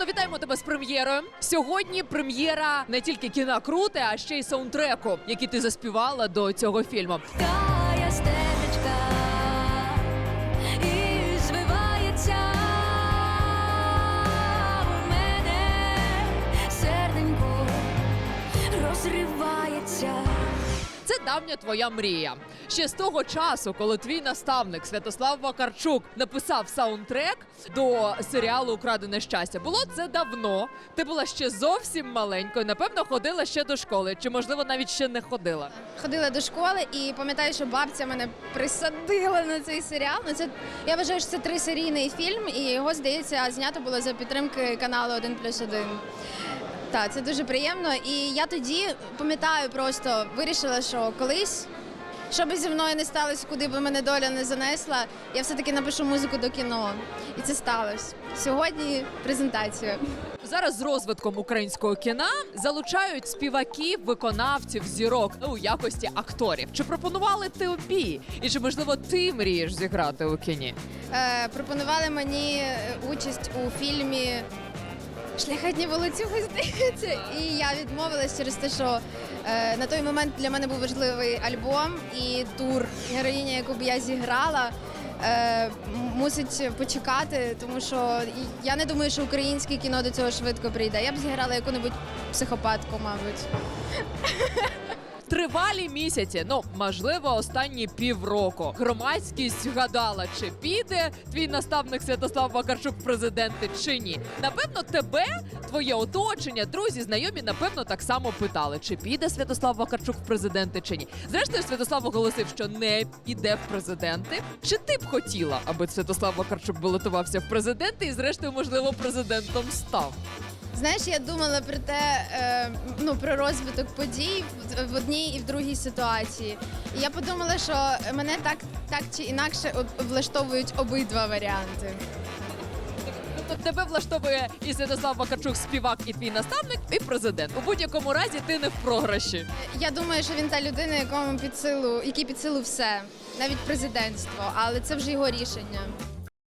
Україно, вітаємо тебе з прем'єрою. Сьогодні прем'єра не тільки кіна круте, а ще й саундтреку, який ти заспівала до цього фільму. Тая стежечка і звивається у мене серденько розривається. Давня твоя мрія. Ще з того часу, коли твій наставник Святослав Вакарчук написав саундтрек до серіалу Украдене щастя. Було це давно. Ти була ще зовсім маленькою. Напевно, ходила ще до школи, чи можливо навіть ще не ходила. Ходила до школи і пам'ятаю, що бабця мене присадила на цей серіал. Ну це я вважаю, що це трисерійний фільм, і його здається знято було за підтримки каналу 1 плюс 1. Так, це дуже приємно. І я тоді пам'ятаю, просто вирішила, що колись. Що би зі мною не сталося, куди би мене доля не занесла, я все-таки напишу музику до кіно. І це сталося. Сьогодні презентація. Зараз з розвитком українського кіна залучають співаків, виконавців, зірок у якості акторів. Чи пропонували тобі? І чи можливо ти мрієш зіграти у кіні? Е, пропонували мені е, участь у фільмі Шляхетні волоцюги, здається. І я відмовилась через те, що е, на той момент для мене був важливий альбом і тур. Героїня, яку б я зіграла, е, мусить почекати, тому що я не думаю, що українське кіно до цього швидко прийде. Я б зіграла яку-небудь психопатку, мабуть. Тривалі місяці, ну можливо, останні півроку. Громадськість гадала, чи піде твій наставник Святослав Вакарчук президенти чи ні. Напевно, тебе, твоє оточення, друзі, знайомі, напевно, так само питали, чи піде Святослав Вакарчук в президенти чи ні. Зрештою, Святослав оголосив, що не піде в президенти. Чи ти б хотіла, аби Святослав Вакарчук балотувався в президенти і, зрештою, можливо, президентом став? Знаєш, я думала про те, е, ну про розвиток подій в, одній і в другій ситуації. І я подумала, що мене так, так чи інакше влаштовують обидва варіанти. Тобто тебе влаштовує і Святослав Вакарчук, співак, і твій наставник, і президент. У будь-якому разі ти не в програші. Я думаю, що він та людина, якому під силу, який під силу все, навіть президентство, але це вже його рішення.